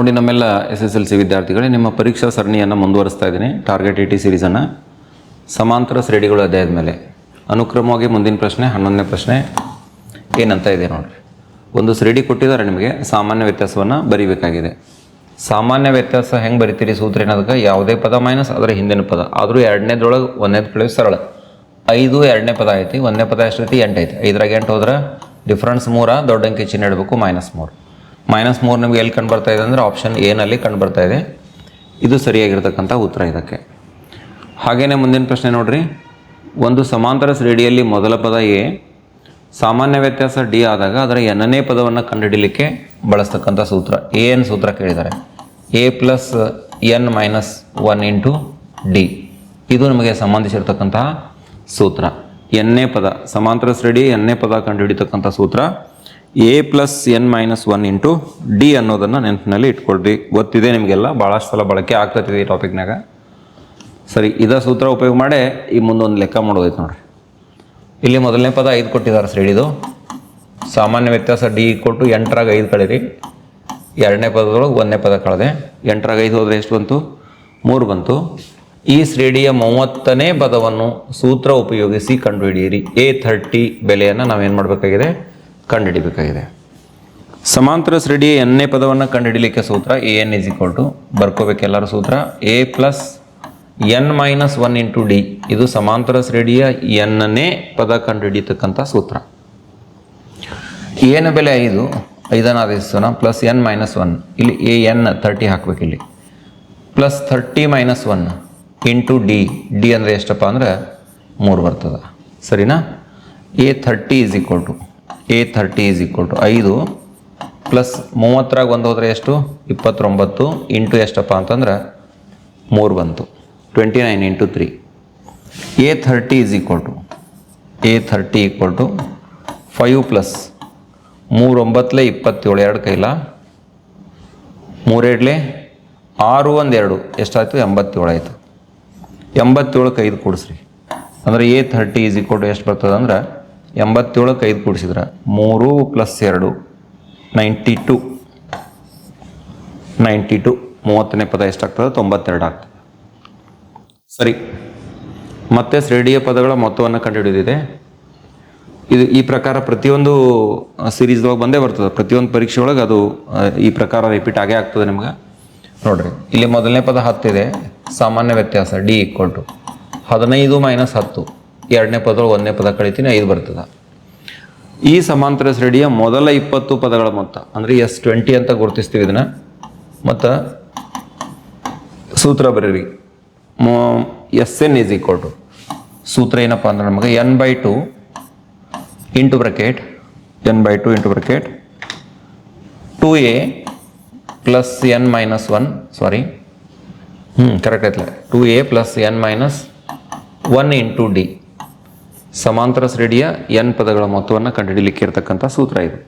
ನೋಡಿ ನಮ್ಮೆಲ್ಲ S S L C ವಿದ್ಯಾರ್ಥಿಗಳೇ, ನಿಮ್ಮ ಪರೀಕ್ಷಾ ಸರಣಿಯನ್ನು ಮುಂದುವರಿಸ್ತಾ ಇದ್ದೀನಿ. ಟಾರ್ಗೆಟ್ ಇ ಟಿ ಸೀರೀಸನ್ನು ಸಮಾಂತರ ಶ್ರೇಣಿಗಳು ಅಧ್ಯಾಯದ ಮೇಲೆ. ಅನುಕ್ರಮವಾಗಿ ಮುಂದಿನ ಪ್ರಶ್ನೆ, ಹನ್ನೊಂದನೇ ಪ್ರಶ್ನೆ ಏನಂತ ಇದೆ ನೋಡಿರಿ. ಒಂದು ಶ್ರೇಣಿ ಕೊಟ್ಟಿದ್ದಾರೆ ನಿಮಗೆ, ಸಾಮಾನ್ಯ ವ್ಯತ್ಯಾಸವನ್ನು ಬರೀಬೇಕಾಗಿದೆ. ಸಾಮಾನ್ಯ ವ್ಯತ್ಯಾಸ ಹೆಂಗೆ ಬರಿತೀರಿ? ಸೂತ್ರ ಏನದಕ್ಕೆ? ಯಾವುದೇ ಪದ ಮೈನಸ್ ಅದರ ಹಿಂದಿನ ಪದ. ಆದರೂ ಎರಡನೇದ್ರೊಳಗೆ ಒಂದನೇದು ಕಳಿಸಿ ಸರಳ. ಐದು ಎರಡನೇ ಪದ ಐತಿ, ಒಂದನೇ ಪದ ಎಷ್ಟೈತಿ ಎಂಟು ಐತಿ. ಐದರಾಗ ಎಂಟು ಹೋದ್ರೆ ಡಿಫ್ರೆನ್ಸ್ ಮೂರ, ದೊಡ್ಡ ಅಂಕಿ ಚಿಹ್ನೆ ಇಡಬೇಕು ಮೈನಸ್ ಮೂರು. ಮೈನಸ್ ಮೂರು ನಿಮಗೆ ಎಲ್ಲಿ ಕಂಡು ಬರ್ತಾ ಇದೆ ಅಂದರೆ ಆಪ್ಷನ್ ಎನಲ್ಲಿ ಕಂಡು ಬರ್ತಾ ಇದೆ. ಇದು ಸರಿಯಾಗಿರ್ತಕ್ಕಂಥ ಉತ್ತರ ಇದಕ್ಕೆ. ಹಾಗೆಯೇ ಮುಂದಿನ ಪ್ರಶ್ನೆ ನೋಡ್ರಿ. ಒಂದು ಸಮಾಂತರ ಶ್ರೇಡಿಯಲ್ಲಿ ಮೊದಲ ಪದ ಎ ಸಾಮಾನ್ಯ ವ್ಯತ್ಯಾಸ ಡಿ ಆದಾಗ ಅದರ ಎನ್ನನೇ ಪದವನ್ನು ಕಂಡುಹಿಡಲಿಕ್ಕೆ ಬಳಸ್ತಕ್ಕಂಥ ಸೂತ್ರ. ಎ ಎನ್ ಸೂತ್ರ ಕೇಳಿದ್ದಾರೆ. A plus N minus one into D ಇದು ನಮಗೆ ಸಂಬಂಧಿಸಿರ್ತಕ್ಕಂತಹ ಸೂತ್ರ. ಎನ್ನೇ ಪದ, ಸಮಾಂತರ ಶ್ರೇಣಿ ಎನ್ನೇ ಪದ ಕಂಡುಹಿಡಿತಕ್ಕಂಥ ಸೂತ್ರ. A plus N minus one into D ಅನ್ನೋದನ್ನು ನೆನಪಿನಲ್ಲಿ ಇಟ್ಕೊಳ್ರಿ. ಗೊತ್ತಿದೆ ನಿಮಗೆಲ್ಲ ಭಾಳಷ್ಟು ಸಲ ಬಳಕೆ ಆಗ್ತದೆ ಈ ಟಾಪಿಕ್ನಾಗ ಸರಿ, ಇದ ಸೂತ್ರ ಉಪಯೋಗ ಮಾಡಿ, ಈ ಮುಂದೊಂದು ಲೆಕ್ಕ ಮಾಡೋದೈತೆ ನೋಡ್ರಿ. ಇಲ್ಲಿ ಮೊದಲನೇ ಪದ ಐದು ಕೊಟ್ಟಿದ್ದಾರೆ ಶ್ರೇಣಿದು ಸಾಮಾನ್ಯ ವ್ಯತ್ಯಾಸ ಡಿ ಕೊಟ್ಟು ಎಂಟರಾಗ ಐದು ಕಳೀರಿ ಎರಡನೇ ಪದದೊಳಗೆ ಒಂದನೇ ಪದ ಕಳೆದೆ. ಎಂಟರಾಗ ಐದು ಹೋದರೆ ಎಷ್ಟು ಬಂತು? ಮೂರು ಬಂತು. ಈ ಶ್ರೇಣಿಯ ಮೂವತ್ತನೇ ಪದವನ್ನು ಸೂತ್ರ ಉಪಯೋಗಿಸಿ ಕಂಡುಹಿಡಿಯಿರಿ. ಎ ಥರ್ಟಿ ಬೆಲೆಯನ್ನು ನಾವೇನು ಮಾಡಬೇಕಾಗಿದೆ? ಕಂಡುಹಿಡಿಬೇಕಾಗಿದೆ. ಸಮಾಂತರ ಶ್ರೇಣಿಯ ಎನ್ನೇ ಪದವನ್ನು ಕಂಡುಹಿಡಲಿಕ್ಕೆ ಸೂತ್ರ, A N is equal to, ಬರ್ಕೋಬೇಕು ಎಲ್ಲರ ಸೂತ್ರ, A plus N minus one into D. ಇದು ಸಮಾಂತರ ಶ್ರೇಡಿಯ ಎನ್ನೇ ಪದ ಕಂಡುಹಿಡಿಯತಕ್ಕಂಥ ಸೂತ್ರ. ಏನು ಬೆಲೆ ಐದು? ಐದನ್ನು ಆದೇಶಿಸೋಣ. Plus N minus one. ಇಲ್ಲಿ ಎ ಎನ್ ತರ್ಟಿ ಹಾಕ್ಬೇಕು ಇಲ್ಲಿ. Plus thirty minus one into D. D ಅಂದರೆ ಎಷ್ಟಪ್ಪ ಅಂದರೆ ಮೂರು ಬರ್ತದೆ. ಸರಿನಾ? A thirty is equal to. A thirty is equal to ಐದು ಪ್ಲಸ್ ಮೂವತ್ತರಾಗ ಒಂದು ಹೋದರೆ ಎಷ್ಟು? ಇಪ್ಪತ್ತೊಂಬತ್ತು ಇಂಟು ಎಷ್ಟಪ್ಪ ಅಂತಂದ್ರೆ ಮೂರು ಬಂತು. Twenty nine into three A thirty is equal to A thirty equal to five plus ಮೂರೊಂಬತ್ತಲೇ ಇಪ್ಪತ್ತೇಳು ಎರಡು ಕೈಲ ಮೂರೆಡ್ಲೆ ಆರು ಒಂದು ಎರಡು. ಎಷ್ಟಾಯಿತು? ಎಂಬತ್ತೇಳು ಆಯಿತು. ಎಂಬತ್ತೇಳು ಕೈದು ಕೊಡಿಸ್ರಿ. ಅಂದರೆ A thirty is equal to ಎಷ್ಟು ಬರ್ತದೆ ಅಂದ್ರೆ ಎಂಬತ್ತೇಳಕ್ಕೆ ಐದು ಕೂಡಿಸಿದ್ರೆ. ಮೂರು ಪ್ಲಸ್ ಎರಡು ನೈಂಟಿ ಟು ನೈಂಟಿ ಟು ಮೂವತ್ತನೇ ಪದ ಎಷ್ಟಾಗ್ತದೆ? ತೊಂಬತ್ತೆರಡು ಆಗ್ತದೆ. ಸರಿ. ಮತ್ತೆ ಶ್ರೇಣಿಯ ಪದಗಳ ಮೊತ್ತವನ್ನು ಕಂಡುಹಿಡಿದಿದೆ. ಇದು ಈ ಪ್ರಕಾರ ಪ್ರತಿಯೊಂದು ಸೀರೀಸ್ದೊಳಗೆ ಬಂದೇ ಬರ್ತದೆ. ಪ್ರತಿಯೊಂದು ಪರೀಕ್ಷೆ ಒಳಗೆ ಅದು ಈ ಪ್ರಕಾರ ರಿಪೀಟ್ ಆಗೇ ಆಗ್ತದೆ ನಿಮ್ಗೆ. ನೋಡ್ರಿ, ಇಲ್ಲಿ ಮೊದಲನೇ ಪದ ಹತ್ತಿದೆ. ಸಾಮಾನ್ಯ ವ್ಯತ್ಯಾಸ ಡಿ ಈಕ್ವಲ್ ಟು ಹದಿನೈದು ಮೈನಸ್ ಹತ್ತು. ಎರಡನೇ ಪದದೊಳಗೆ ಒಂದನೇ ಪದ ಕಳಿತೀನಿ, ಐದು ಬರ್ತದೆ. ಈ ಸಮಾಂತರ ಶ್ರೇಣಿಯ ಮೊದಲ ಇಪ್ಪತ್ತು ಪದಗಳ ಮೊತ್ತ, ಅಂದರೆ ಎಸ್ ಟ್ವೆಂಟಿ ಅಂತ ಗುರುತಿಸ್ತೀವಿ ಇದನ್ನು. ಮತ್ತು ಸೂತ್ರ ಬರೀರಿ. S N is equal to ಸೂತ್ರ ಏನಪ್ಪ ಅಂದ್ರೆ ನಮಗೆ N by two into bracket N by two into bracket two A plus N minus one sorry ಹ್ಞೂ ಕರೆಕ್ಟ್ ಐತಲ್ಲ two A plus N minus one into D ಸಮಾಂತರ ಶ್ರೇಣಿಯ N ಪದಗಳ ಮೊತ್ತವನ್ನು ಕಂಡುಹಿಡಿಯಲಿಕ್ಕೆ ಇರತಕ್ಕಂಥ ಸೂತ್ರ ಇದು.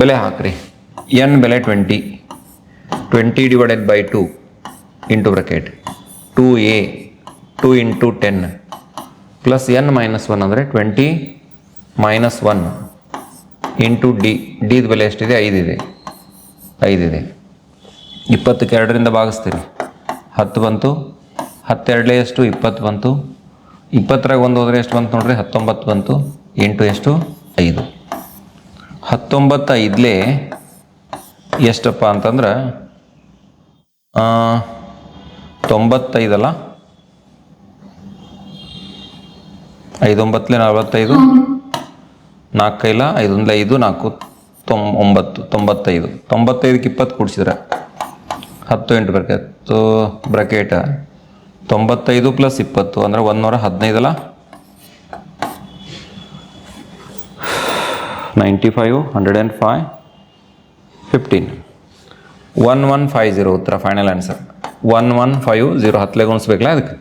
ಬೆಲೆ ಹಾಕ್ರಿ. ಎನ್ ಬೆಲೆ twenty twenty divided by two into bracket two A two into ten plus N minus one ಅಂದರೆ twenty minus one into D ಡಿದ ಬೆಲೆ ಎಷ್ಟಿದೆ? ಐದಿದೆ ಐದಿದೆ ಇಪ್ಪತ್ತಕ್ಕೆ ಎರಡರಿಂದ ಭಾಗಿಸ್ತೀರಿ. ಹತ್ತು ಬಂತು. ಹತ್ತೆರಡಲೇ ಎಷ್ಟು ಇಪ್ಪತ್ತು ಬಂತು. ಇಪ್ಪತ್ತರಾಗ ಒಂದು ಹೋದರೆ ಎಷ್ಟು ಬಂತು ನೋಡ್ರಿ? ಹತ್ತೊಂಬತ್ತು ಬಂತು. ಎಂಟು ಎಷ್ಟು? ಐದು. ಹತ್ತೊಂಬತ್ತು ಐದಲೇ ಎಷ್ಟಪ್ಪ ಅಂತಂದ್ರೆ ತೊಂಬತ್ತೈದಲ್ಲ ಐದೊಂಬತ್ತಲೇ ನಲವತ್ತೈದು. ನಾಲ್ಕೈಲ ಐದೊಂದಲ ಐದು, ನಾಲ್ಕು ತೊಂ ಒಂಬತ್ತು ತೊಂಬತ್ತೈದು. ತೊಂಬತ್ತೈದಕ್ಕೆ ಇಪ್ಪತ್ತು ಕೂಡಿಸಿದ್ರೆ. ಹತ್ತು ಎಂಟು ಬ್ರಕೆಟ್ ಬ್ರಕೆಟ. ತೊಂಬತ್ತೈದು ಪ್ಲಸ್ ಇಪ್ಪತ್ತು ಅಂದರೆ ಒಂದೂರ ಹದಿನೈದಲ್ಲ ninety five, hundred and five, fifteen. One one five zero ಉತ್ತರ final answer one one five zero ಹತ್ತಲೇ ಗುಣಿಸ್ಬೇಕಲ್ಲ ಅದಕ್ಕೆ?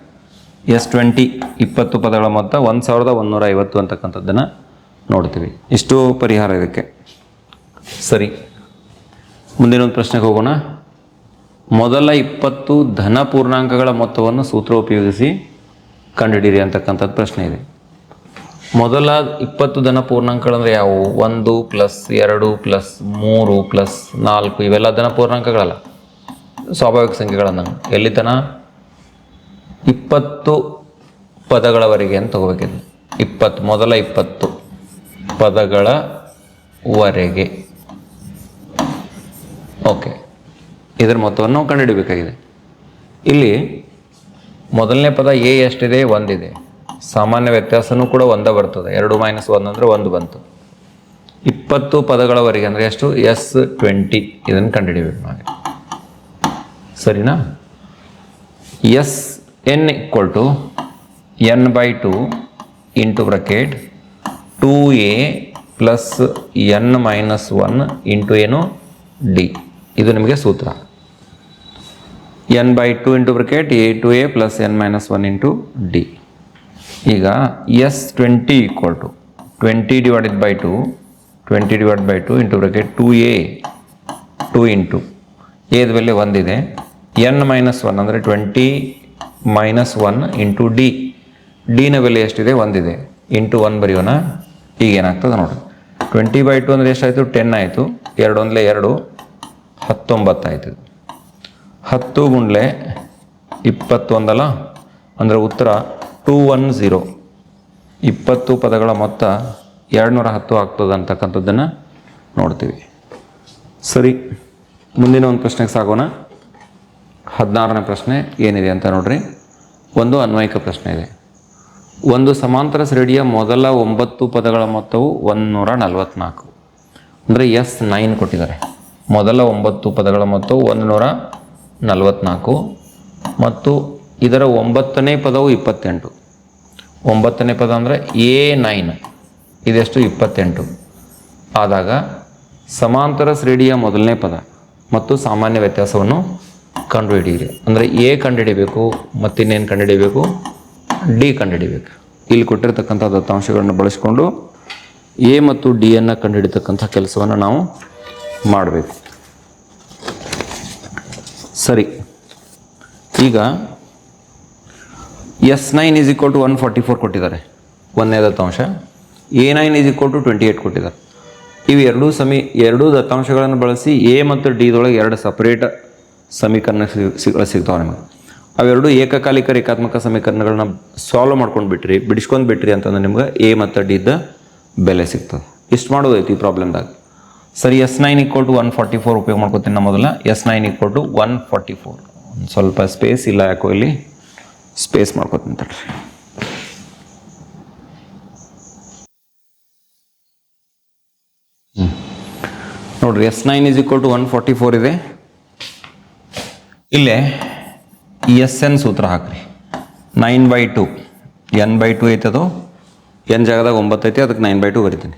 ಎಸ್ ಟ್ವೆಂಟಿ, ಇಪ್ಪತ್ತು ಪದಗಳ ಮೊತ್ತ ಒಂದು ಸಾವಿರದ ಒಂದುನೂರ ಐವತ್ತು ಅಂತಕ್ಕಂಥದ್ದನ್ನು ನೋಡ್ತೀವಿ. ಇಷ್ಟು ಪರಿಹಾರ ಇದಕ್ಕೆ. ಸರಿ. ಮುಂದಿನೊಂದು ಪ್ರಶ್ನೆಗೆ ಹೋಗೋಣ. ಮೊದಲ ಇಪ್ಪತ್ತು ಧನ ಪೂರ್ಣಾಂಕಗಳ ಮೊತ್ತವನ್ನು ಸೂತ್ರ ಉಪಯೋಗಿಸಿ ಕಂಡುಹಿಡಿಯಿರಿ ಅಂತಕ್ಕಂಥದ್ದು ಪ್ರಶ್ನೆ ಇದೆ. ಮೊದಲ ಇಪ್ಪತ್ತು ಧನ ಪೂರ್ಣಾಂಕಗಳಂದ್ರೆ ಯಾವುವು? ಒಂದು ಪ್ಲಸ್ ಎರಡು ಪ್ಲಸ್ ಮೂರು ಪ್ಲಸ್ ನಾಲ್ಕು, ಇವೆಲ್ಲ ಧನ ಪೂರ್ಣಾಂಕಗಳಲ್ಲ. ಸ್ವಾಭಾವಿಕ ಸಂಖ್ಯೆಗಳನ್ನ ಎಲ್ಲಿ ತನ ಇಪ್ಪತ್ತು ಪದಗಳವರೆಗೆ ಅಂತ ತಗೋಬೇಕಿದೆ ಇಪ್ಪತ್ತು, ಮೊದಲ ಇಪ್ಪತ್ತು ಪದಗಳವರೆಗೆ. ಓಕೆ. ಇದರ ಮೊತ್ತವನ್ನು ನಾವು ಕಂಡುಹಿಡಬೇಕಾಗಿದೆ ಇಲ್ಲಿ ಮೊದಲನೇ ಪದ ಎ ಎಷ್ಟಿದೆ? ಒಂದಿದೆ. ಸಾಮಾನ್ಯ ವ್ಯತ್ಯಾಸನೂ ಕೂಡ ಒಂದೇ ಬರ್ತದೆ. ಎರಡು ಮೈನಸ್ ಒಂದು ಅಂದರೆ ಒಂದು ಬಂತು. ಇಪ್ಪತ್ತು ಪದಗಳವರೆಗೆ ಅಂದರೆ ಎಷ್ಟು? S twenty. ಇದನ್ನು ಕಂಡುಹಿಡಿಬೇಕು ನಾವು. ಸರಿನಾ? S N equal to N by two into bracket two A plus N minus one into ಏನು? ಡಿ. ಇದು ನಿಮಗೆ ಸೂತ್ರ. N by two into bracket A two A plus N minus one into D ಈಗ S twenty equal to twenty divided by two twenty divide by two into bracket two A two into ಎದ ಬೆಲೆ ಒಂದಿದೆ N minus one ಅಂದರೆ twenty minus one into D ಡಿನ ಬೆಲೆ ಎಷ್ಟಿದೆ? ಒಂದಿದೆ into one ಬರೆಯೋಣ. ಈಗ ಏನಾಗ್ತದೆ ನೋಡಿ ಟ್ವೆಂಟಿ ಬೈ ಟು ಅಂದರೆ ಎಷ್ಟಾಯಿತು? ಟೆನ್ ಆಯಿತು. ಎರಡು ಒಂದಲೇ ಎರಡು, ಹತ್ತೊಂಬತ್ತಾಯಿತು. ಹತ್ತು ಗುಂಡ್ಲೆ ಇಪ್ಪತ್ತೊಂದಲ್ಲ ಅಂದರೆ ಉತ್ತರ ಟೂ ಒನ್ ಝೀರೋ. ಇಪ್ಪತ್ತು ಪದಗಳ ಮೊತ್ತ ಎರಡುನೂರ ಹತ್ತು ಆಗ್ತದೆ ಅಂತಕ್ಕಂಥದ್ದನ್ನು ನೋಡ್ತೀವಿ. ಸರಿ, ಮುಂದಿನ ಒಂದು ಪ್ರಶ್ನೆಗೆ ಸಾಗೋಣ. ಹದಿನಾರನೇ ಪ್ರಶ್ನೆ ಏನಿದೆ ಅಂತ ನೋಡ್ರಿ. ಒಂದು ಅನ್ವಯಿಕ ಪ್ರಶ್ನೆ ಇದೆ. ಒಂದು ಸಮಾಂತರ ಶ್ರೇಣಿಯ ಮೊದಲ ಒಂಬತ್ತು ಪದಗಳ ಮೊತ್ತವು ಒಂದುನೂರ ನಲವತ್ತ್ನಾಲ್ಕು ಅಂದರೆ ಎಸ್ ನೈನ್ ಕೊಟ್ಟಿದ್ದಾರೆ. ಮೊದಲ ಒಂಬತ್ತು ಪದಗಳ ಮೊತ್ತವು ಒಂದು ನೂರ ನಲವತ್ತ್ನಾಲ್ಕು ಮತ್ತು ಇದರ ಒಂಬತ್ತನೇ ಪದವು ಇಪ್ಪತ್ತೆಂಟು. ಒಂಬತ್ತನೇ ಪದ ಅಂದರೆ ಎ ನೈನ್. ಇದೆಷ್ಟು? ಇಪ್ಪತ್ತೆಂಟು. ಆದಾಗ ಸಮಾಂತರ ಶ್ರೇಣಿಯ ಮೊದಲನೇ ಪದ ಮತ್ತು ಸಾಮಾನ್ಯ ವ್ಯತ್ಯಾಸವನ್ನು ಕಂಡುಹಿಡಿಯಿರಿ. ಅಂದರೆ ಎ ಕಂಡುಹಿಡಿಬೇಕು, ಮತ್ತಿನ್ನೇನು ಕಂಡುಹಿಡಿಬೇಕು? ಡಿ ಕಂಡುಹಿಡಿಬೇಕು. ಇಲ್ಲಿ ಕೊಟ್ಟಿರ್ತಕ್ಕಂಥ ದತ್ತಾಂಶಗಳನ್ನು ಬಳಸಿಕೊಂಡು ಎ ಮತ್ತು ಡಿಯನ್ನು ಕಂಡುಹಿಡಿತಕ್ಕಂಥ ಕೆಲಸವನ್ನು ನಾವು ಮಾಡಬೇಕು. ಸರಿ. ಈಗ S nine is equal to one forty four ಕೊಟ್ಟಿದ್ದಾರೆ. ಒಂದನೇ ದತ್ತಾಂಶ. A nine is equal to twenty eight ಕೊಟ್ಟಿದ್ದಾರೆ. ಇವು ಎರಡೂ ಸಮಿ, ಎರಡೂ ದತ್ತಾಂಶಗಳನ್ನು ಬಳಸಿ ಎ ಮತ್ತು ಡಿದೊಳಗೆ ಎರಡು ಸಪ್ರೇಟ್ ಸಮೀಕರಣ ಸಿಗ್- ಸಿಗ್ ಸಿಗ್ತಾವೆ ನಿಮಗೆ. ಅವೆರಡು ಏಕಕಾಲಿಕ ರೇಖಾತ್ಮಕ ಸಮೀಕರಣಗಳನ್ನ ಸಾಲ್ವ್ ಮಾಡ್ಕೊಂಡು ಬಿಟ್ರಿ, ಬಿಡಿಸ್ಕೊಂಡು ಬಿಟ್ರಿ ಅಂತಂದ್ರೆ ನಿಮ್ಗೆ ಎ ಮತ್ತು ಡಿದ ಬೆಲೆ ಸಿಗ್ತದೆ. ಇಷ್ಟು ಮಾಡೋದೈತಿ ಈ ಪ್ರಾಬ್ಲಮ್ದಾಗ ಸರಿ S nine equal to one forty four ಉಪಯೋಗ ಮಾಡ್ಕೋತೀನಿ ನಾನು ಮೊದಲ. S nine equal to one forty four ಒಂದು ಸ್ವಲ್ಪ ಸ್ಪೇಸ್ ಇಲ್ಲ ಯಾಕೋ ಇಲ್ಲಿ? ಸ್ಪೇಸ್ ಮಾಡ್ಕೋತೀನಿ ತಡ್ರಿ. ನೋಡ್ರಿ S nine is equal to one forty four ಇದೆ. ಇಲ್ಲೇ ಎಸ್ ಎನ್ ಸೂತ್ರ ಹಾಕ್ರಿ. Nine by two N by two ಐತದು? N ಜಾಗದಾಗ ಒಂಬತ್ತು ಐತಿ ಅದಕ್ಕೆ ನೈನ್ ಬೈ ಟು ಬರಿತೀನಿ.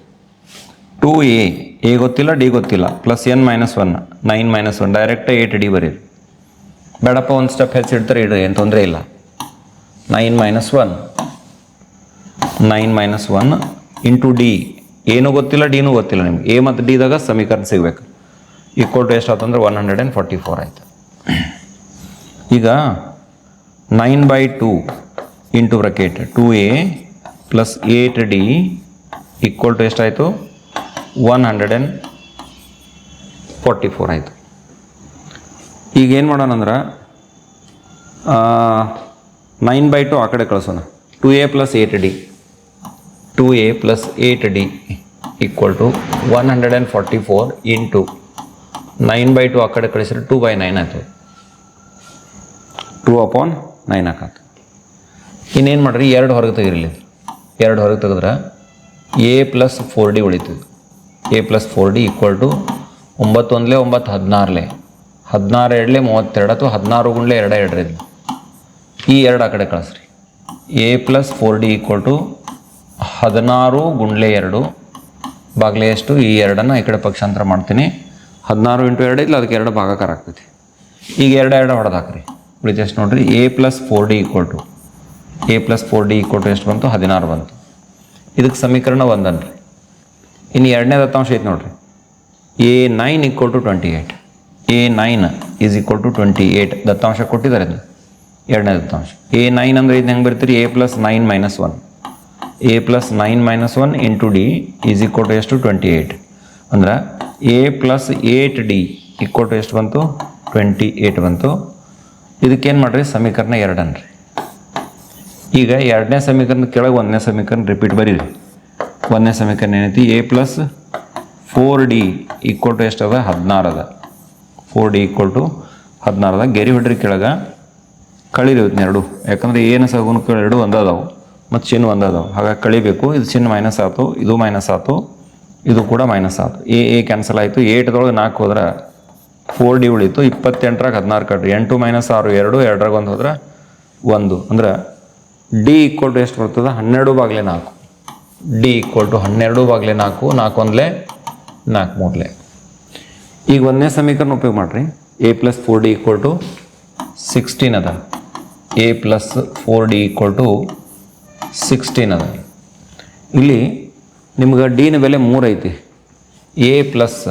ಟೂ ಎ ಎ ಗೊತ್ತಿಲ್ಲ ಡಿ ಗೊತ್ತಿಲ್ಲ. Plus N minus one nine minus one direct eight D ಬರೀರಿ. ಬೇಡಪ್ಪ, ಒಂದು ಸ್ಟೆಪ್ ಹೆಚ್ಚಿಡ್ತಾರೆ ಇಡ್ರಿ, ಏನು ತೊಂದರೆ ಇಲ್ಲ. Nine minus one nine minus one into D ಏನೂ ಗೊತ್ತಿಲ್ಲ ಡಿನೂ ಗೊತ್ತಿಲ್ಲ ನಿಮ್ಗೆ. ಎ ಮತ್ತು ಡಿದಾಗ ಸಮೀಕರಣ ಸಿಗಬೇಕು. ಈಕ್ವಲ್ ಟು ಎಷ್ಟು ಆತಂದ್ರೆ one hundred and forty four ಆಯಿತು. ಈಗ nine by two into bracket two A plus eight D equal to ಎಷ್ಟಾಯಿತು one hundred and forty four ಆಯಿತು. ಈಗ ಏನು ಮಾಡೋಣ ಅಂದ್ರೆ ನೈನ್ ಬೈ ಟು ಆ ಕಡೆ ಕಳಿಸೋಣ. Two A plus eight D two A plus eight D equal to one hundred and forty four into nine by two ಆ ಕಡೆ ಕಳಿಸಿದ್ರೆ ಟೂ ಬೈ ನೈನ್ ಆಯ್ತು. ಟೂ ಅಪಾನ್ ನೈನ್ ಹಾಕತ್ತು ಇನ್ನೇನು ಮಾಡ್ರಿ? ಎರಡು ಹೊರಗೆ ತೆಗಿರಲಿ ಎರಡು ಹೊರಗೆ ತೆಗೆದ್ರೆ ಎ ಪ್ಲಸ್ ಫೋರ್ ಡಿ ಉಳಿತದೆ. A plus four D equal to ಒಂಬತ್ತು ಒಂದಲೇ ಒಂಬತ್ತು ಹದಿನಾರಲೆ. ಹದಿನಾರು ಎರಡಲೆ ಮೂವತ್ತೆರಡು ಅಥವಾ ಹದಿನಾರು ಗುಂಡ್ಲೆ ಎರಡು ಇದು ಈ ಎರಡು ಆ ಕಡೆ ಕಳಿಸ್ರಿ. A plus four D equal to ಹದಿನಾರು ಗುಂಡ್ಲೆ ಎರಡು. ಬಾಗ್ಲೆ ಎಷ್ಟು? ಈ ಎರಡನ್ನು ಈ ಕಡೆ ಪಕ್ಷಾಂತರ ಮಾಡ್ತೀನಿ. ಹದಿನಾರು ಇಂಟು ಎರಡು ಇಲ್ಲ ಅದಕ್ಕೆ ಎರಡು ಭಾಗಾಕಾರ ಆಗ್ತೈತಿ. ಈಗ ಎರಡು ಎರಡು ಹೊಡೆದು ಹಾಕ್ರಿ. ಉಳಿದ ಎಷ್ಟು ನೋಡಿರಿ A plus four D equal to A plus four D equal to ಎಷ್ಟು ಬಂತು? ಹದಿನಾರು ಬಂತು. ಇದಕ್ಕೆ ಸಮೀಕರಣ ಒಂದನ್ರಿ. ಇನ್ನು ಎರಡನೇ ದತ್ತಾಂಶ ಐತೆ ನೋಡ್ರಿ. A nine equal to twenty eight A nine is equal to twenty eight ದತ್ತಾಂಶ ಕೊಟ್ಟಿದ್ದಾರೆ ಇದು ಎರಡನೇ ದತ್ತಾಂಶ. ಎ ನೈನ್ ಅಂದರೆ ಇದು ಹೆಂಗೆ ಬರ್ತೀರಿ? A plus nine minus one A plus nine minus one into D is equal to ಎಷ್ಟು? ಟ್ವೆಂಟಿ ಏಯ್ಟ್ ಅಂದ್ರೆ A plus eight D equal to ಎಷ್ಟು ಬಂತು? ಟ್ವೆಂಟಿ ಏಯ್ಟ್ ಬಂತು. ಇದಕ್ಕೇನು ಮಾಡಿರಿ? ಸಮೀಕರಣ ಎರಡನ್ರಿ. ಈಗ ಎರಡನೇ ಸಮೀಕರಣ ಕೆಳಗೆ ಒಂದನೇ ಸಮೀಕರಣ ರಿಪೀಟ್ ಬರೀರಿ. ಒಂದನೇ ಸಮೀಕರಣ ಏನೈತಿ? A plus four D equal to ಎಷ್ಟದ ಹದಿನಾರು ಅದ. ಫೋರ್ ಡಿ ಈಕ್ವಲ್ ಟು ಹದಿನಾರದ ಗೆರಿ ಹೊಡ್ರಿ ಕೆಳಗೆ. ಕಳೀರಿ ಎರಡು. ಯಾಕಂದರೆ ಏನು ಸಗುಣಗಳು ಎರಡು ಒಂದದಾವು ಮತ್ತು ಚಿನ್ನ ಒಂದದಾವು ಹಾಗಾಗಿ ಕಳಿಬೇಕು. ಇದು ಚಿನ್ನ ಮೈನಸ್ ಆಯ್ತು ಇದು ಮೈನಸ್ ಆಯ್ತು ಇದು ಕೂಡ ಮೈನಸ್ ಆಯ್ತು ಎ ಎ ಕ್ಯಾನ್ಸಲ್ ಆಯಿತು. ಏಟ್ದೊಳಗೆ ನಾಲ್ಕು ಹೋದ್ರೆ ಫೋರ್ ಡಿ ಉಳಿತು. ಇಪ್ಪತ್ತೆಂಟರಾಗ ಹದಿನಾರು ಕಟ್ರಿ. ಎಂಟು ಮೈನಸ್ ಆರು ಎರಡು, ಎರಡರಾಗ ಒಂದು ಹೋದ್ರೆ ಒಂದು. ಅಂದ್ರೆ ಡಿ ಈಕ್ವಲ್ ಟು ಎಷ್ಟು ಬರ್ತದೆ? ಹನ್ನೆರಡು ಬಾಗಿಲೆ ನಾಲ್ಕು. ಡಿ ಈಕ್ವಲ್ ಟು ಹನ್ನೆರಡು ಬಾಗ್ಲೆ ನಾಲ್ಕು ನಾಲ್ಕು ಒಂದಲೆ ನಾಲ್ಕು ಮೂರಲೆ ಈಗ ಒಂದನೇ ಸಮೀಕರಣ ಉಪಯೋಗ ಮಾಡಿರಿ. A plus four D equal to sixteen ಅದ. A plus four D equal to sixteen ಅದ. ಇಲ್ಲಿ ನಿಮ್ಗೆ ಡಿನ ಬೆಲೆ ಮೂರು ಐತಿ. A plus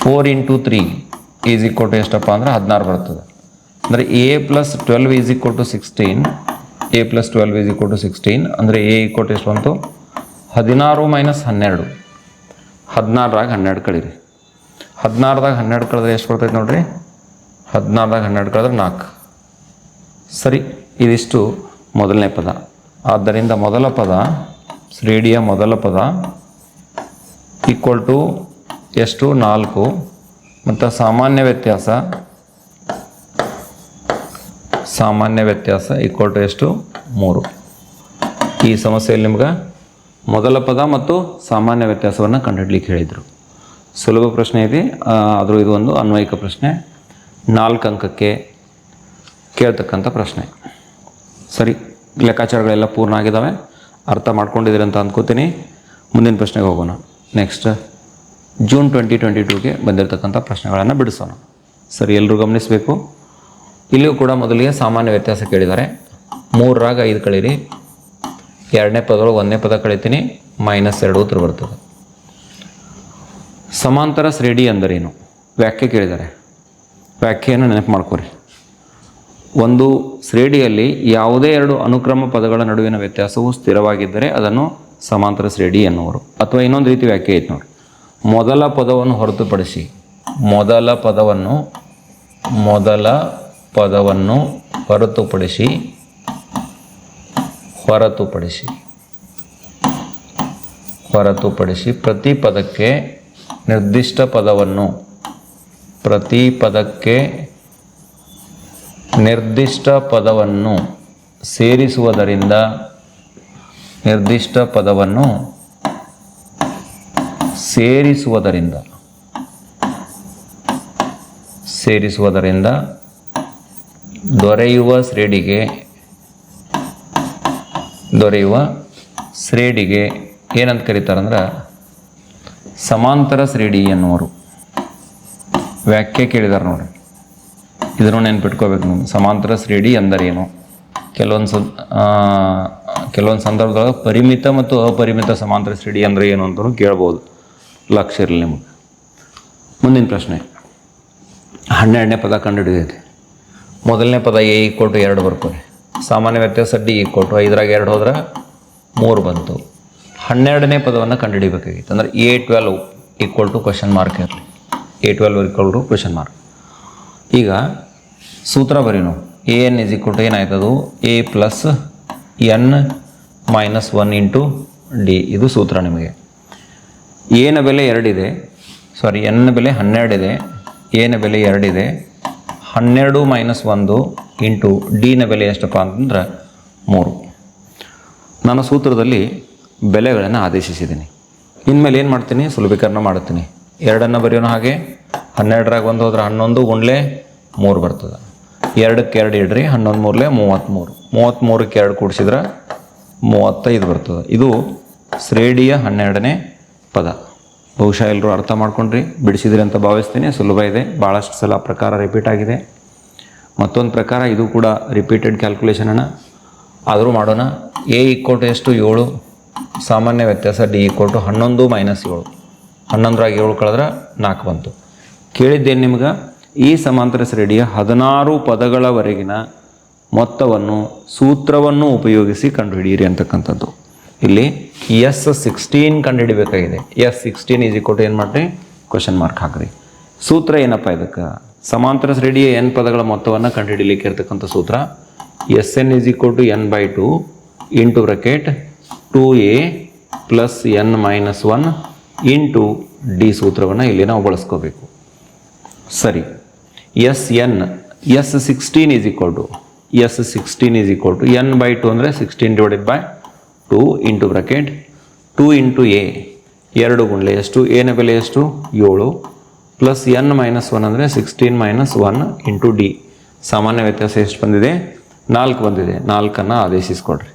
four into three is equal to ಎಷ್ಟಪ್ಪ ಅಂದ್ರೆ ಹದಿನಾರು ಬರ್ತದೆ. ಅಂದರೆ A plus twelve is equal to sixteen A plus twelve is equal to sixteen ಅಂದರೆ ಎ ಈಕ್ವಲ್ ಟು ಎಷ್ಟು ಬಂತು? ಹದಿನಾರು ಮೈನಸ್ ಹನ್ನೆರಡು. ಹದಿನಾರದಾಗ ಹನ್ನೆರಡು ಕಳೀರಿ. ಹದಿನಾರದಾಗ ಹನ್ನೆರಡು ಕಳೆದ್ರೆ ಎಷ್ಟು ಬರ್ತೈತೆ ನೋಡಿರಿ? ಹದಿನಾರದಾಗ ಹನ್ನೆರಡು ಕಳೆದ್ರೆ ನಾಲ್ಕು. ಸರಿ, ಇದಿಷ್ಟು ಮೊದಲನೇ ಪದ. ಆದ್ದರಿಂದ ಮೊದಲ ಪದ, ಶ್ರೇಣಿಯ ಮೊದಲ ಪದ ಈಕ್ವಲ್ ಟು ಎಷ್ಟು? ನಾಲ್ಕು. ಮತ್ತು ಸಾಮಾನ್ಯ ವ್ಯತ್ಯಾಸ ಸಾಮಾನ್ಯ ವ್ಯತ್ಯಾಸ ಈಕ್ವಲ್ ಟು ಎಷ್ಟು? ಮೂರು. ಈ ಸಮಸ್ಯೆಯಲ್ಲಿ ನಿಮ್ಗೆ ಮೊದಲ ಪದ ಮತ್ತು ಸಾಮಾನ್ಯ ವ್ಯತ್ಯಾಸವನ್ನು ಕಂಡುಹಿಡ್ಲಿಕ್ಕೆ ಹೇಳಿದರು. ಸುಲಭ ಪ್ರಶ್ನೆ ಇದೆ. ಆದರೂ ಇದು ಒಂದು ಅನ್ವಯಿಕ ಪ್ರಶ್ನೆ. ನಾಲ್ಕು ಅಂಕಕ್ಕೆ ಕೇಳ್ತಕ್ಕಂಥ ಪ್ರಶ್ನೆ. ಸರಿ, ಲೆಕ್ಕಾಚಾರಗಳೆಲ್ಲ ಪೂರ್ಣ ಆಗಿದ್ದಾವೆ ಅರ್ಥ ಮಾಡ್ಕೊಂಡಿದ್ದೀರಿ ಅಂತ ಅಂದ್ಕೋತೀನಿ ಮುಂದಿನ ಪ್ರಶ್ನೆಗೆ ಹೋಗೋಣ. ನೆಕ್ಸ್ಟ್ ಜೂನ್ ಟ್ವೆಂಟಿ ಟ್ವೆಂಟಿ ಟೂಗೆ ಬಂದಿರತಕ್ಕಂಥ ಪ್ರಶ್ನೆಗಳನ್ನು ಬಿಡಿಸೋಣ. ಸರಿ ಎಲ್ಲರೂ ಗಮನಿಸಬೇಕು? ಇಲ್ಲಿಯೂ ಕೂಡ ಮೊದಲಿಗೆ ಸಾಮಾನ್ಯ ವ್ಯತ್ಯಾಸ ಕೇಳಿದ್ದಾರೆ. ಮೂರರಾಗ ಐದು ಕಳೀರಿ. ಎರಡನೇ ಪದಗಳು ಒಂದನೇ ಪದ ಕಳೀತೀನಿ. ಮೈನಸ್ ಎರಡು ಉತ್ತರ ಬರ್ತದೆ. ಸಮಾಂತರ ಶ್ರೇಣಿ ಅಂದರೇನು ವ್ಯಾಖ್ಯೆ ಕೇಳಿದ್ದಾರೆ. ವ್ಯಾಖ್ಯೆಯನ್ನು ನೆನಪು ಮಾಡ್ಕೊರಿ. ಒಂದು ಶ್ರೇಣಿಯಲ್ಲಿ ಯಾವುದೇ ಎರಡು ಅನುಕ್ರಮ ಪದಗಳ ನಡುವಿನ ವ್ಯತ್ಯಾಸವು ಸ್ಥಿರವಾಗಿದ್ದರೆ ಅದನ್ನು ಸಮಾಂತರ ಶ್ರೇಣಿ ಎನ್ನುವರು. ಅಥವಾ ಇನ್ನೊಂದು ರೀತಿ ವ್ಯಾಖ್ಯೆ ಐತೆ ನೋಡಿ ಮೊದಲ ಪದವನ್ನು ಹೊರತುಪಡಿಸಿ, ಮೊದಲ ಪದವನ್ನು ಮೊದಲ ಪದವನ್ನು ಹೊರತುಪಡಿಸಿ ಹೊರತುಪಡಿಸಿ ಹೊರತುಪಡಿಸಿ ಪ್ರತಿ ಪದಕ್ಕೆ ನಿರ್ದಿಷ್ಟ ಪದವನ್ನು, ಪ್ರತಿ ಪದಕ್ಕೆ ನಿರ್ದಿಷ್ಟ ಪದವನ್ನು ಸೇರಿಸುವುದರಿಂದ ನಿರ್ದಿಷ್ಟ ಪದವನ್ನು ಸೇರಿಸುವುದರಿಂದ ಸೇರಿಸುವುದರಿಂದ ದೊರೆಯುವ ಶ್ರೇಣಿಗೆ ದೊರೆಯುವ ಶ್ರೇಣಿಗೆ ಏನಂತ ಕರೀತಾರಂದ್ರೆ ಸಮಾಂತರ ಶ್ರೇಡಿ ಎನ್ನುವರು. ವ್ಯಾಖ್ಯೆ ಕೇಳಿದಾರೆ ನೋಡ್ರಿ. ಇದನ್ನು ನೆನ್ಪಿಟ್ಕೋಬೇಕು ನೀವು. ಸಮಾಂತರ ಶ್ರೇಣಿ ಅಂದರೇನು ಕೆಲವೊಂದು ಸಂ ಆ, ಕೆಲವೊಂದು ಸಂದರ್ಭದೊಳಗೆ ಪರಿಮಿತ ಮತ್ತು ಅಪರಿಮಿತ ಸಮಾಂತರ ಶ್ರೇಡಿ ಅಂದರೆ ಏನು ಅಂತಲೂ ಕೇಳ್ಬೋದು. ಲಕ್ಷ ಇರಲಿ ನಿಮಗೆ. ಮುಂದಿನ ಪ್ರಶ್ನೆ. ಹನ್ನೆರಡನೇ ಪದ ಕಂಡುಹಿಡಿದೈತಿ ಮೊದಲನೇ ಪದ ಎ ಈಕ್ವಲ್ ಎರಡು ಬರ್ಕೊಳ್ಳಿ ಸಾಮಾನ್ಯ ವ್ಯತ್ಯಾಸ ಡಿ ಈಕ್ವಲ್ ಟು ಐದರಾಗ ಎರಡು ಹೋದ್ರೆ ಮೂರು ಬಂತು. ಹನ್ನೆರಡನೇ ಪದವನ್ನು ಕಂಡುಹಿಡಿಬೇಕಾಗಿತ್ತು. ಅಂದರೆ A twelve equal to question mark ಇರಲಿ. A twelve equal to question mark. ಈಗ ಸೂತ್ರ ಬರೀನು A N is equal to ಏನಾಯ್ತದು? A plus N minus one into D. ಇದು ಸೂತ್ರ ನಿಮಗೆ. ಎನ ಬೆಲೆ ಎರಡಿದೆ ಸಾರಿ ಎನ್ ಬೆಲೆ ಹನ್ನೆರಡಿದೆ ಎನ ಬೆಲೆ ಎರಡಿದೆ ಹನ್ನೆರಡು ಮೈನಸ್ ಒಂದು ಇಂಟು ಡಿನ ಬೆಲೆ ಎಷ್ಟಪ್ಪ ಅಂತಂದ್ರೆ ಮೂರು. ನಾನು ಸೂತ್ರದಲ್ಲಿ ಬೆಲೆಗಳನ್ನು ಆದೇಶಿಸಿದ್ದೀನಿ. ಇನ್ಮೇಲೆ ಏನು ಮಾಡ್ತೀನಿ? ಸುಲಭೀಕರಣ ಮಾಡುತ್ತೀನಿ. ಎರಡನ್ನು ಬರೆಯೋಣ ಹಾಗೆ. ಹನ್ನೆರಡರಾಗ ಒಂದು ಹೋದ್ರೆ ಹನ್ನೊಂದು ಗುಂಡ್ಲೆ ಮೂರು ಬರ್ತದೆ. ಎರಡಕ್ಕೆ ಎರಡು ಇಡ್ರಿ, ಹನ್ನೊಂದು ಮೂರಲೆ ಮೂವತ್ತ್ಮೂರು ಮೂವತ್ತ್ಮೂರಕ್ಕೆ ಎರಡು ಕೂಡಿಸಿದ್ರೆ ಮೂವತ್ತೈದು ಬರ್ತದೆ. ಇದು ಶ್ರೇಣಿಯ ಹನ್ನೆರಡನೇ ಪದ. ಬಹುಶಃ ಎಲ್ಲರೂ ಅರ್ಥ ಮಾಡ್ಕೊಂಡ್ರಿ. ಬಿಡಿಸಿದ್ರಿ ಅಂತ ಭಾವಿಸ್ತೀನಿ. ಸುಲಭ ಇದೆ. ಭಾಳಷ್ಟು ಸಲ ಪ್ರಕಾರ ರಿಪೀಟ್ ಆಗಿದೆ. ಮತ್ತೊಂದು ಪ್ರಕಾರ ಇದು ಕೂಡ ರಿಪೀಟೆಡ್ ಕ್ಯಾಲ್ಕುಲೇಷನನ್ನು ಆದರೂ ಮಾಡೋಣ. ಎ ಈಕ್ವಲ್ ಟು ಎಷ್ಟು? ಏಳು. ಸಾಮಾನ್ಯ ವ್ಯತ್ಯಾಸ ಡಿ ಈಕ್ವಲ್ ಟು ಹನ್ನೊಂದು ಮೈನಸ್ ಏಳು. ಹನ್ನೊಂದರಾಗ ಏಳು ಕಳೆದ್ರೆ ನಾಲ್ಕು ಬಂತು. ಕೇಳಿದ್ದೇನು ನಿಮ್ಗೆ? ಈ ಸಮಾಂತರ ಶ್ರೇಣಿಯ ಹದಿನಾರು ಪದಗಳವರೆಗಿನ ಮೊತ್ತವನ್ನು ಸೂತ್ರವನ್ನು ಉಪಯೋಗಿಸಿ ಕಂಡುಹಿಡಿಯಿರಿ ಅಂತಕ್ಕಂಥದ್ದು. ಇಲ್ಲಿ ಎಸ್ ಸಿಕ್ಸ್ಟೀನ್ ಕಂಡುಹಿಡಿಬೇಕಾಗಿದೆ. ಎಸ್ ಸಿಕ್ಸ್ಟೀನ್ ಈಸ್ ಕೊಟ್ಟು ಏನು ಮಾಡಿರಿ? ಕ್ವಶನ್ ಮಾರ್ಕ್ ಹಾಕ್ರಿ. ಸೂತ್ರ ಏನಪ್ಪ ಇದಕ್ಕೆ? ಸಮಾಂತರ ಶ್ರೇಣಿಯ ಎನ್ ಪದಗಳ ಮೊತ್ತವನ್ನು ಕಂಡುಹಿಡಿಲಿಕ್ಕೆ ಇರ್ತಕ್ಕಂಥ ಸೂತ್ರ S N is equal to N by two into bracket two A plus N minus one into D ಸೂತ್ರವನ್ನು ಇಲ್ಲಿ ನಾವು ಬಳಸ್ಕೋಬೇಕು. ಸರಿ. S N S sixteen is equal to S sixteen is equal to N by two ಅಂದರೆ sixteen divided by two into bracket two into A, ಎರಡು ಗುಂಡ್ಲೆ ಎಷ್ಟು? ಎನ ಬೆಲೆ ಎಷ್ಟು? ಏಳು. ಪ್ಲಸ್ ಎನ್ ಮೈನಸ್ ಒನ್ ಅಂದರೆ sixteen minus one into D. ಸಾಮಾನ್ಯ ವ್ಯತ್ಯಾಸ ಎಷ್ಟು ಬಂದಿದೆ? ನಾಲ್ಕು ಬಂದಿದೆ. ನಾಲ್ಕನ್ನು ಆದೇಶಿಸ್ಕೊಡ್ರಿ.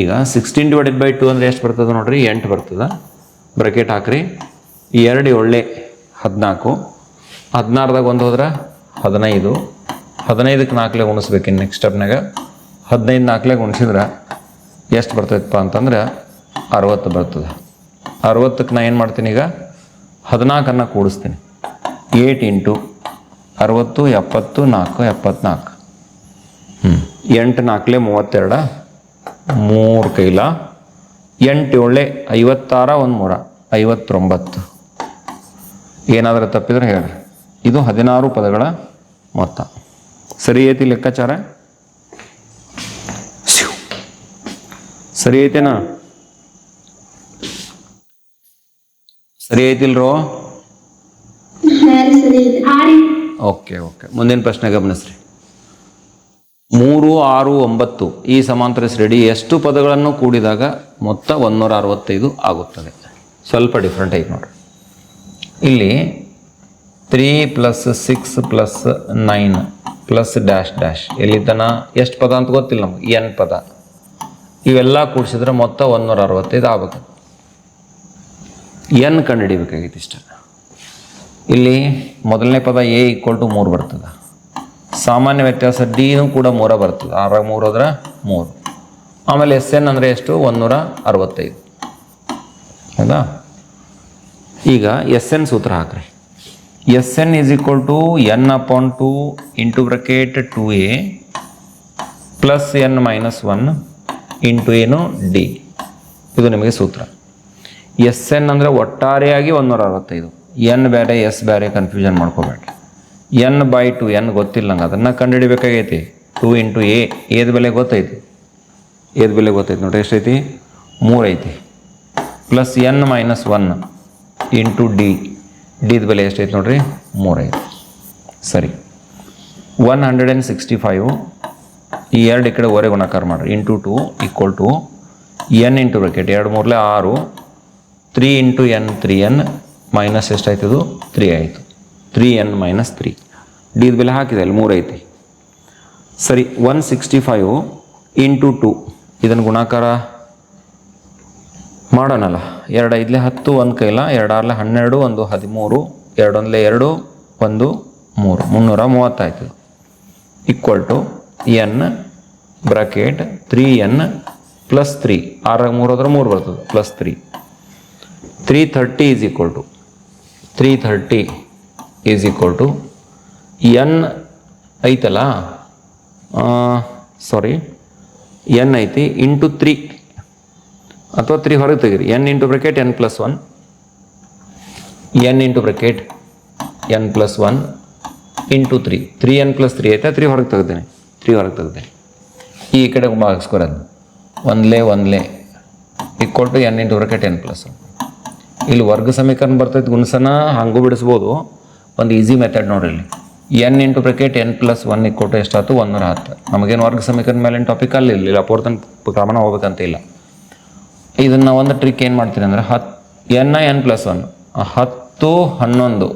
ಈಗ ಸಿಕ್ಸ್ಟೀನ್ ಡಿವೈಡೆಡ್ ಬೈ ಟು ಅಂದರೆ ಎಷ್ಟು ಬರ್ತದೆ ನೋಡ್ರಿ? ಎಂಟು ಬರ್ತದೆ. ಬ್ರಕೆಟ್ ಹಾಕ್ರಿ. ಎರಡು ಒಳ್ಳೆ ಹದಿನಾಲ್ಕು. ಹದಿನಾರ್ದಾಗ ಒಂದು ಹೋದ್ರೆ ಹದಿನೈದು. ಹದಿನೈದಕ್ಕೆ ನಾಲ್ಕಲೆ ಉಣಿಸ್ಬೇಕು ಇನ್ನು ನೆಕ್ಸ್ಟ್ ಸ್ಟೆಪ್ನಾಗ ಹದಿನೈದು ನಾಲ್ಕಲೆ ಉಣಿಸಿದ್ರೆ ಎಷ್ಟು ಬರ್ತೈತಪ್ಪ ಅಂತಂದ್ರೆ ಅರವತ್ತು ಬರ್ತದೆ. ಅರವತ್ತಕ್ಕೆ ನಾನು ಏನು ಮಾಡ್ತೀನಿ ಈಗ? ಹದಿನಾಲ್ಕನ್ನು ಕೂಡಿಸ್ತೀನಿ. ಏಟ್ ಇಂಟು ಅರವತ್ತು, ಎಪ್ಪತ್ತು, ನಾಲ್ಕು, ಎಪ್ಪತ್ನಾಲ್ಕು. ಹ್ಞೂ ಎಂಟು ನಾಲ್ಕಲೆ ಮೂವತ್ತೆರಡ. ಮೂರು ಕೈಲ ಎಂಟು ಏಳೆ ಐವತ್ತಾರ ಒಂದು ಮೂರ ಐವತ್ತೊಂಬತ್ತು. ಏನಾದರೂ ತಪ್ಪಿದ್ರೆ ಹೇಳ್ರಿ. ಇದು ಹದಿನಾರು ಪದಗಳ ಮೊತ್ತ. ಸರಿ ಐತಿ ಲೆಕ್ಕಾಚಾರ? ಸರಿ ಐತೆನಾ? ಸರಿ ಐತಿಲ್ರೋ? Okay okay. ಮುಂದಿನ ಪ್ರಶ್ನೆ ಗಮನಿಸ್ರಿ. ಮೂರು ಆರು ಒಂಬತ್ತು ಈ ಸಮಾಂತರ ಶ್ರೇಡಿ ಎಷ್ಟು ಪದಗಳನ್ನು ಕೂಡಿದಾಗ ಮೊತ್ತ ಒಂದೂರ ಅರವತ್ತೈದು ಆಗುತ್ತದೆ? ಸ್ವಲ್ಪ ಡಿಫ್ರೆಂಟ್ ಐತೆ ನೋಡ್ರಿ. ಇಲ್ಲಿ three plus six plus nine plus dash dash ಎಲ್ಲಿ ತನ ಎಷ್ಟು ಪದ ಅಂತ ಗೊತ್ತಿಲ್ಲ ನಮ್ಗೆ. ಎನ್ ಪದ. ಇವೆಲ್ಲ ಕೂಡಿಸಿದ್ರೆ ಮೊತ್ತ ಒಂದೂರ ಅರವತ್ತೈದು ಆಗ್ಬೇಕು. ಎನ್ ಕಂಡುಹಿಡಿಬೇಕಾಗಿತ್ತು ಇಷ್ಟ? ಇಲ್ಲಿ ಮೊದಲನೇ ಪದ ಎ ಈಕ್ವಲ್ ಟು ಮೂರು ಬರ್ತದೆ. ಸಾಮಾನ್ಯ ವ್ಯತ್ಯಾಸ ಡಿನೂ ಕೂಡ ಮೂರ ಬರ್ತದೆ. ಆರ ಮೂರು ಹೋದ್ರೆ ಮೂರು. ಆಮೇಲೆ ಎಸ್ ಎನ್ ಅಂದರೆ ಎಷ್ಟು? ಒಂದೂರ ಅರವತ್ತೈದು ಹೌದಾ? ಈಗ ಎಸ್ ಎನ್ ಸೂತ್ರ ಹಾಕ್ರಿ. S N is equal to N upon two into bracket two A plus N minus one into ಏನು ಡಿ. ಇದು ನಿಮಗೆ ಸೂತ್ರ. ಎಸ್ ಎನ್ ಅಂದರೆ ಒಟ್ಟಾರೆಯಾಗಿ ಒಂದೂರ ಅರವತ್ತೈದು ಎನ್ ಬೇರೆ, ಎಸ್ ಬೇರೆ ಕನ್ಫ್ಯೂಷನ್ ಮಾಡ್ಕೋಬೇಡ್ರಿ. ಎನ್ ಬೈ ಟು ಎನ್ ಗೊತ್ತಿಲ್ಲ ನಂಗೆ. ಅದನ್ನು ಕಂಡುಹಿಡಿಬೇಕಾಗೈತಿ. ಟು ಇಂಟು ಎ ಏದು ಬೆಲೆ ಗೊತ್ತೈತಿ? ಏದು ಬೆಲೆ ಗೊತ್ತೈತಿ ನೋಡಿ ಎಷ್ಟೈತಿ? ಮೂರು ಐತಿ. Plus N minus one into D ಡಿದ ಬೆಲೆ ಎಷ್ಟೈತಿ ನೋಡಿರಿ? ಮೂರೈತಿ ಸರಿ. One hundred and sixty five ಈ ಎರಡು ಈ ಕಡೆ ಗುಣಾಕಾರ ಮಾಡಿರಿ. Into two equal to N into bracket ಎರಡು ಮೂರಲೆ ಆರು. Three into N three N minus ಎಷ್ಟಾಯ್ತದು three ಆಯಿತು. ತ್ರೀ ಎನ್ ಮೈನಸ್ ತ್ರೀ ಡಿದ ಬೆಲೆ ಹಾಕಿದೆ, ಅಲ್ಲಿ ಮೂರು ಐತಿ. ಸರಿ one sixty five into two ಇದನ್ನು ಗುಣಾಕಾರ ಮಾಡೋಣಲ್ಲ. ಎರಡು ಐದಲೇ ಹತ್ತು, ಒಂದು ಕೈಲ ಎರಡಾರ್ಲೆ ಹನ್ನೆರಡು, ಒಂದು ಹದಿಮೂರು ಎರಡೊಂದಲೇ ಎರಡು, ಒಂದು ಮೂರು. ಮುನ್ನೂರ ಮೂವತ್ತಾಯ್ತು. Equal to N bracket three N plus three ಆರಾಗ ಮೂರು ಹೋದ್ರೆ ಮೂರು ಬರ್ತದೆ plus three three thirty is equal to three thirty is equal to N ಐತಲ್ಲ? ಸಾರಿ ಎನ್ ಐತಿ ಇಂಟು ತ್ರೀ ಅಥವಾ ತ್ರೀ ಹೊರಗೆ ತೆಗೀರಿ. N into bracket N plus one N into bracket N plus one into three three N plus three ಐತೆ three ಹೊರಗೆ ತೆಗ್ದೇನೆ. Three ಹೊರಗೆ ತೆಗೆದೆ ಈ ಕಡೆ ಭಾಗಿಸ್ಕೊರೋದು ಒಂದ್ಲೇ ಒಂದ್ಲೇ equal to N into bracket N plus. ಇಲ್ಲಿ ವರ್ಗ ಸಮೀಕರಣ ಬರ್ತೈತೆ ಗುಣಸನ, ಹಂಗೂ ಬಿಡಿಸ್ಬೋದು. ಒಂದು ಈಸಿ ಮೆಥಡ್ ನೋಡ್ರಿ ಇಲ್ಲಿ. N into bracket, N plus one ಇಕ್ಕೊಟ್ಟು ಎಷ್ಟಾಯ್ತು? ಒಂದೂರ ಹತ್ತು ನಮಗೇನು ವರ್ಗ ಸಮೀಕರಣ ಮೇಲಿನ ಟಾಪಿಕ್ ಅಲ್ಲಿ ಇಲ್ಲ ಅಪೋರ್ತನ ಪ್ರಮಾಣ ಹೋಗ್ಬೇಕಂತ ಇಲ್ಲ. ಇದನ್ನು ಒಂದು ಟ್ರಿಕ್ ಏನು ಮಾಡ್ತೀನಿ ಅಂದರೆ ಹತ್ತು ಎನ್ ಎನ್ ಪ್ಲಸ್ ಒನ್. ಹತ್ತು ಹನ್ನೊಂದು.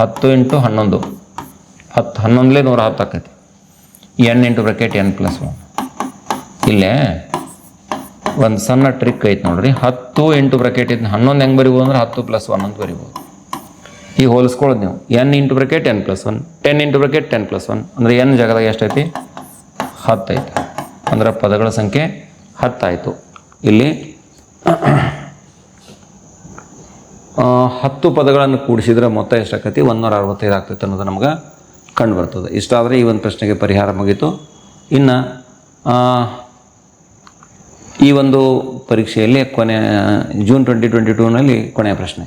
ಹತ್ತು ಇಂಟು ಹನ್ನೊಂದು. ಹತ್ತು, ಹನ್ನೊಂದಲೇ ನೂರ ಹತ್ತು ಆಕೈತಿ N into bracket N plus one ಇಲ್ಲೇ ಒಂದು ಸಣ್ಣ ಟ್ರಿಕ್ ಐತೆ ನೋಡ್ರಿ. ಹತ್ತು ಎಂಟು ಬ್ರಕೆಟ್ ಇದ್ದು ಹನ್ನೊಂದು ಹೆಂಗೆ ಬರಿಬೋದು ಅಂದ್ರೆ ಹತ್ತು ಪ್ಲಸ್ ಒನ್ ಅಂತ ಬರಿಬೋದು. ಈಗ ಹೋಲಿಸ್ಕೊಳ್ಳೋದು ನೀವು. N into bracket N plus one ten into bracket ten plus one ಅಂದರೆ ಎನ್ ಜಾಗದಾಗ ಎಷ್ಟೈತಿ? ಹತ್ತೈತೆ ಅಂದ್ರೆ ಪದಗಳ ಸಂಖ್ಯೆ ಹತ್ತಾಯಿತು. ಇಲ್ಲಿ ಹತ್ತು ಪದಗಳನ್ನು ಕೂಡಿಸಿದ್ರೆ ಮೊತ್ತ ಎಷ್ಟಾಕೈತಿ? ಒಂದೂರ ಅರವತ್ತೈದು ಆಗ್ತೈತೆ ಅನ್ನೋದು ನಮ್ಗೆ ಕಂಡು ಬರ್ತದೆ. ಇಷ್ಟಾದರೆ ಈ ಒಂದು ಪ್ರಶ್ನೆಗೆ ಪರಿಹಾರ ಮುಗೀತು. ಇನ್ನು ಈ ಒಂದು ಪರೀಕ್ಷೆಯಲ್ಲಿ ಕೊನೆ, ಜೂನ್ ಟ್ವೆಂಟಿ ಟ್ವೆಂಟಿ ಟೂನಲ್ಲಿ ಕೊನೆಯ ಪ್ರಶ್ನೆ.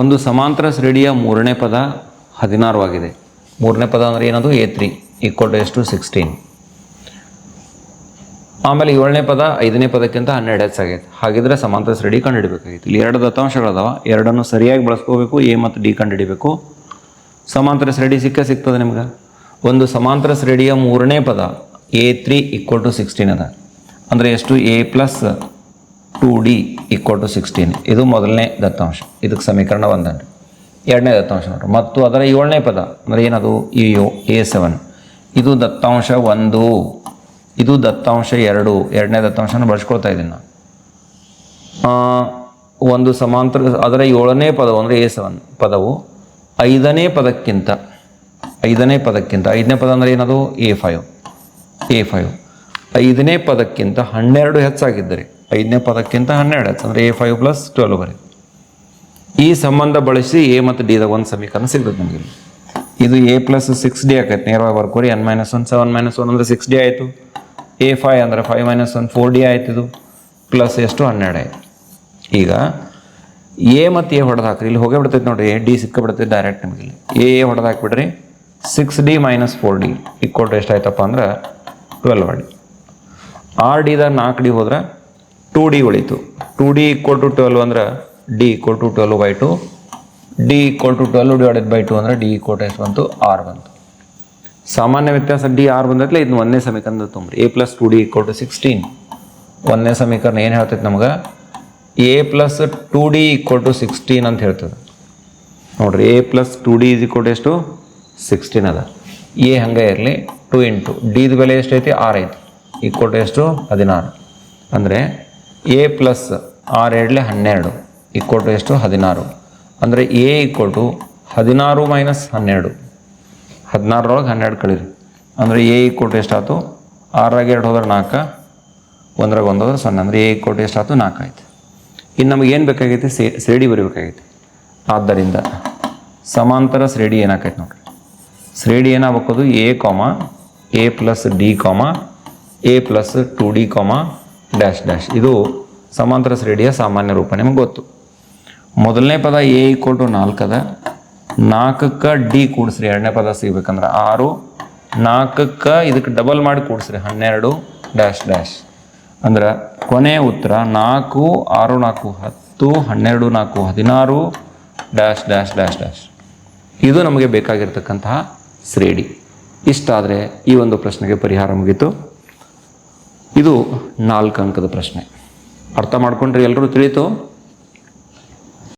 ಒಂದು ಸಮಾಂತರ ಶ್ರೇಣಿಯ ಮೂರನೇ ಪದ ಹದಿನಾರು ಆಗಿದೆ. ಮೂರನೇ ಪದ ಅಂದರೆ ಏನದು? ಎ ತ್ರೀ ಈಕ್ವಲ್ ಟು ಎಷ್ಟು ಸಿಕ್ಸ್ಟೀನ್ ಆಮೇಲೆ ಏಳನೇ ಪದ, ಐದನೇ ಪದಕ್ಕಿಂತ ಹನ್ನೆರಡು ಹೆಚ್ಚಾಗೈತೆ ಹಾಗಿದ್ರೆ ಸಮಾಂತರ ಶ್ರೇಣಿ ಕಂಡುಹಿಡಬೇಕಾಗಿತ್ತು. ಇಲ್ಲಿ ಎರಡು ದತ್ತಾಂಶಗಳದಾವ. ಎರಡನ್ನು ಸರಿಯಾಗಿ ಬಳಸ್ಕೋಬೇಕು ಎ ಮತ್ತು ಡಿ ಕಂಡುಹಿಡಿಬೇಕು. ಸಮಾಂತರ ಶ್ರೇಡಿ ಸಿಕ್ಕ ಸಿಗ್ತದೆ ನಿಮ್ಗೆ. ಒಂದು ಸಮಾಂತರ ಶ್ರೇಣಿಯ ಮೂರನೇ ಪದ A three equal to sixteen ಅದ. ಅಂದರೆ ಎಷ್ಟು? A plus two D equal to sixteen ಇದು ಮೊದಲನೇ ದತ್ತಾಂಶ. ಇದಕ್ಕೆ ಸಮೀಕರಣ ಒಂದನ್ರಿ. ಎರಡನೇ ದತ್ತಾಂಶ ನೋಡ್ರಿ. ಮತ್ತು ಅದರ ಏಳನೇ ಪದ, ಅಂದರೆ ಏನದು? ಈ ಎ ಸೆವೆನ್ ಇದು ದತ್ತಾಂಶ ಒಂದು. ಇದು ದತ್ತಾಂಶ ಎರಡು. ಎರಡನೇ ದತ್ತಾಂಶನ ಬಳಸ್ಕೊಳ್ತಾ ಇದ್ದೀನಿ ನಾನು. ಒಂದು ಸಮಾಂತರ, ಅದರ ಏಳನೇ ಪದವು, ಅಂದರೆ ಎ ಸೆವೆನ್ ಪದವು ಐದನೇ ಪದಕ್ಕಿಂತ ಐದನೇ ಪದಕ್ಕಿಂತ, ಐದನೇ ಪದ ಅಂದರೆ ಏನದು? ಎ ಫೈವ್ ಎ ಫೈವ್ ಐದನೇ ಪದಕ್ಕಿಂತ ಹನ್ನೆರಡು ಹೆಚ್ಚಾಗಿದ್ದರೆ, ಐದನೇ ಪದಕ್ಕಿಂತ ಹನ್ನೆರಡು ಹೆಚ್ಚು, ಅಂದರೆ ಎ ಫೈವ್ ಪ್ಲಸ್ ಟ್ವೆಲ್ವ್ ಬರೀ. ಈ ಸಂಬಂಧ ಬಳಸಿ ಎ ಮತ್ತು ಡಿದಾಗ ಒಂದು ಸಮೀಕರಣ ಸಿಗ್ತದೆ ನಮಗೆ. ಇದು ಎ ಪ್ಲಸ್ ಸಿಕ್ಸ್ ಡಿ ಆಕೈತೆ. ನೇರವಾಗಿ ಬರ್ಕೋರಿ N minus one seven minus one ಅಂದರೆ ಸಿಕ್ಸ್ ಡಿ ಆಯಿತು. ಎ ಫೈವ್ ಅಂದರೆ five minus one four D ಆಯ್ತು ಇದು. ಪ್ಲಸ್ ಎಷ್ಟು? ಹನ್ನೆರಡು ಆಯಿತು. ಈಗ ಎ ಮತ್ತು ಎ ಹೊಡೆದು ಹಾಕ್ರಿ. ಇಲ್ಲಿ ಹೋಗೇ ಬಿಡ್ತೈತೆ ನೋಡ್ರಿ. ಎ ಡಿ ಸಿಕ್ಕ ಬಿಡ್ತೈತೆ ಡೈರೆಕ್ಟ್ ನಿಮಗೆ ಇಲ್ಲಿ. ಎ ಎ ಹೊಡೆದು ಹಾಕ್ಬಿಡ್ರಿ. Six D minus four D equal to ಎಷ್ಟಾಯ್ತಪ್ಪ ಅಂದ್ರೆ ಟ್ವೆಲ್ವ್ ಡಿ ಆರ್ ಡಿದಾಗ ನಾಲ್ಕು ಡಿ ಹೋದ್ರೆ ಟೂ ಡಿ ಉಳಿತು. Two D equal to twelve ಅಂದ್ರೆ D equal to twelve by two D equal to twelve divided by two ಅಂದರೆ D equal to ಎಷ್ಟು ಬಂತು ಆರ್ ಬಂತು. ಸಾಮಾನ್ಯ ವ್ಯತ್ಯಾಸ ಡಿ ಆರ್ ಬಂದೈತ್ಲೆ ಇದನ್ನ ಒಂದನೇ ಸಮೀಕರಣದ ತುಂಬ್ರಿ. A plus two D equal to sixteen ಒಂದನೇ ಸಮೀಕರಣ ಏನು ಹೇಳ್ತೈತೆ ನಮ್ಗೆ? A plus two D equal to sixteen ಅಂತ ಹೇಳ್ತದೆ. ನೋಡ್ರಿ A plus two D is equal to ಎಷ್ಟು? ಸಿಕ್ಸ್ಟೀನ್ ಅದ. ಎ ಹಂಗೆ ಇರಲಿ ಟು ಇಂಟು ಡಿದ ಬೆಲೆ ಎಷ್ಟೈತಿ? ಆರ್ ಐತಿ. ಈಕ್ವಲ್ ಟು ಎಷ್ಟು? ಹದಿನಾರು. ಅಂದರೆ ಎ ಪ್ಲಸ್ ಆರ್ ಎರಡಲೆ ಹನ್ನೆರಡು. ಈಕ್ವಲ್ ಟು ಎಷ್ಟು? ಹದಿನಾರು. ಅಂದರೆ ಎ ಈಕ್ವಲ್ ಟು ಹದಿನಾರು ಮೈನಸ್ ಹನ್ನೆರಡು. ಹದಿನಾರರೊಳಗೆ ಹನ್ನೆರಡು ಕಳೀರಿ. ಅಂದರೆ ಎ ಈಕ್ವಲ್ ಟು ಎಷ್ಟಾಯ್ತು? ಆರಾಗ ಎರಡು ಹೋದ್ರೆ ನಾಲ್ಕು, ಒಂದ್ರಾಗ ಒಂದು ಹೋದ್ರೆ ಸೊನ್ನೆ. ಅಂದರೆ ಎ ಈಕ್ವಲ್ ಟು ಎಷ್ಟಾಯ್ತು? ನಾಲ್ಕು ಆಯ್ತು. ಇನ್ನು ನಮಗೆ ಏನು ಬೇಕಾಗೈತಿ? ಸೇ ಶ್ರೇಡಿ ಬರೀಬೇಕಾಗೈತಿ. ಆದ್ದರಿಂದ ಸಮಾಂತರ ಶ್ರೇಡಿ ಏನಾಕೈತೆ ನೋಡ್ರಿ. ಶ್ರೇಡಿ ಏನಾಗಬೇಕದು? A comma, A plus D comma, A plus two D comma, dash dash. ಇದು ಸಮಾಂತರ ಶ್ರೇಡಿಯ ಸಾಮಾನ್ಯ ರೂಪ ನಿಮಗೆ ಗೊತ್ತು. ಮೊದಲನೇ ಪದ ಎ ಈಕ್ವಲ್ ಟು ನಾಲ್ಕದ ನಾಲ್ಕಕ್ಕೆ ಡಿ ಕೂಡಿಸ್ರಿ. ಎರಡನೇ ಪದ ಸಿಗ್ಬೇಕಂದ್ರೆ ಆರು. ನಾಲ್ಕಕ್ಕೆ ಇದಕ್ಕೆ ಡಬಲ್ ಮಾಡಿ ಕೂಡಿಸ್ರಿ. ಹನ್ನೆರಡು, ಡ್ಯಾಶ್ ಡ್ಯಾಶ್. ಅಂದ್ರೆ ಕೊನೆಯ ಉತ್ತರ ನಾಲ್ಕು, ಆರು, ನಾಲ್ಕು, ಹತ್ತು, ಹನ್ನೆರಡು, ನಾಲ್ಕು, ಹದಿನಾರು, ಡ್ಯಾಶ್ ಡ್ಯಾಶ್ ಡ್ಯಾಶ್ ಡ್ಯಾಶ್. ಇದು ನಮಗೆ ಬೇಕಾಗಿರ್ತಕ್ಕಂತಹ ಶ್ರೇಣಿ. ಇಷ್ಟಾದರೆ ಈ ಒಂದು ಪ್ರಶ್ನೆಗೆ ಪರಿಹಾರ ಮುಗೀತು. ಇದು ನಾಲ್ಕು ಅಂಕದ ಪ್ರಶ್ನೆ. ಅರ್ಥ ಮಾಡ್ಕೊಂಡ್ರೆ ಎಲ್ಲರೂ ತಿಳಿತು?